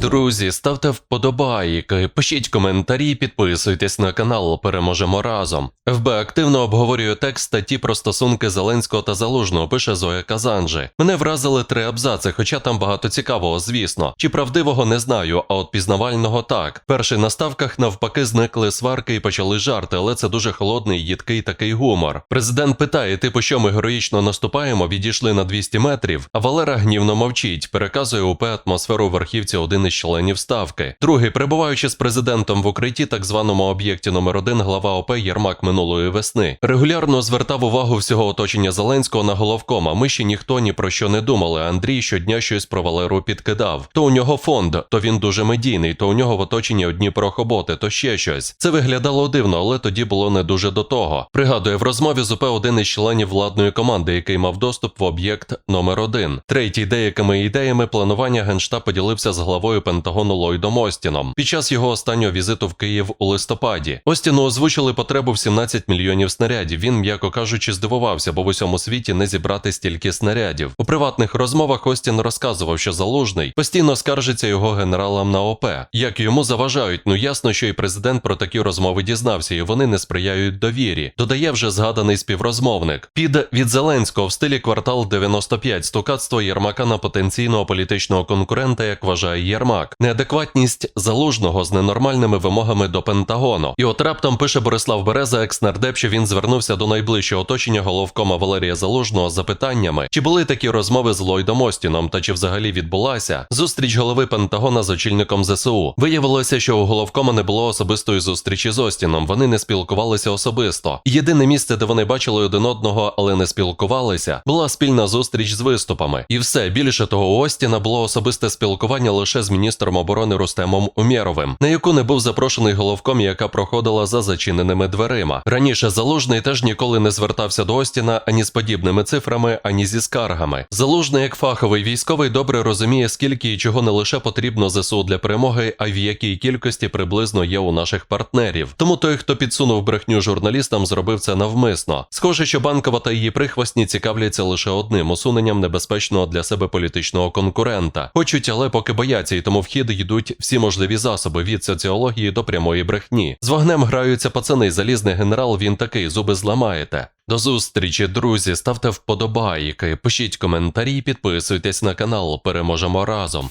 Друзі, ставте вподобайки, пишіть коментарі, підписуйтесь на канал, переможемо разом. ФБ активно обговорює текст статті про стосунки Зеленського та Залужного, пише Зоя Казанжи. Мене вразили три абзаци, хоча там багато цікавого, звісно. Чи правдивого не знаю, а от пізнавального так. Перший на ставках навпаки зникли сварки і почали жарти, але це дуже холодний, їдкий такий гумор. Президент питає, типу, що ми героїчно наступаємо, відійшли на 200 метрів, а Валера гнівно мовчить, переказує УП атмосферу верхівці один частини членів ставки. Другий перебуваючи з президентом в укритті, так званому об'єкті номер 1 глава ОП Єрмак минулої весни, регулярно звертав увагу всього оточення Зеленського на головкома. Ми ще ніхто ні про що не думали. Андрій щодня щось про Валеру підкидав. То у нього фонд, то він дуже медійний, то у нього в оточенні одні прохоботи, то ще щось. Це виглядало дивно, але тоді було не дуже до того. Пригадує в розмові з УП один із членів владної команди, який мав доступ в об'єкт номер 1 Третій деякими ідеями планування генштаб поділився з головою. Пентагону Ллойдом Остіном під час його останнього візиту в Київ у листопаді. Остіну озвучили потребу в 17 мільйонів снарядів. Він, м'яко кажучи, здивувався, бо в усьому світі не зібрати стільки снарядів. У приватних розмовах Остін розказував, що залужний постійно скаржиться його генералам на ОП. Як йому заважають, ну ясно, що і президент про такі розмови дізнався, і вони не сприяють довірі. Додає вже згаданий співрозмовник. Під від Зеленського в стилі квартал 95 стукацтво Єрмака на потенційного політичного конкурента, як вважає Єрмак, неадекватність залужного з ненормальними вимогами до Пентагону. І от раптом пише Борислав Береза, екс-нардеп, що він звернувся до найближчого оточення головкома Валерія Залужного з запитаннями, чи були такі розмови з Ллойдом Остіном, та чи взагалі відбулася зустріч голови Пентагона з очільником ЗСУ. Виявилося, що у головкома не було особистої зустрічі з Остіном. Вони не спілкувалися особисто. Єдине місце, де вони бачили один одного, але не спілкувалися, була спільна зустріч з виступами. І все більше того, у Остіна було особисте спілкування лише з міністром оборони Рустемом Умєровим, на яку не був запрошений головком, яка проходила за зачиненими дверима. Раніше залужний теж ніколи не звертався до Остіна ані з подібними цифрами, ані зі скаргами. Залужний, як фаховий військовий, добре розуміє, скільки і чого не лише потрібно ЗСУ для перемоги, а в якій кількості приблизно є у наших партнерів. Тому той, хто підсунув брехню журналістам, зробив це навмисно. Схоже, що банкова та її прихвостні цікавляться лише одним усуненням небезпечного для себе політичного конкурента. Хочуть, але поки бояться, і тому в хід йдуть всі можливі засоби від соціології до прямої брехні. З вогнем граються пацани. Залізний генерал. Він такий зуби зламаєте. До зустрічі, друзі. Ставте вподобайки, пишіть коментарі, підписуйтесь на канал. Переможемо разом.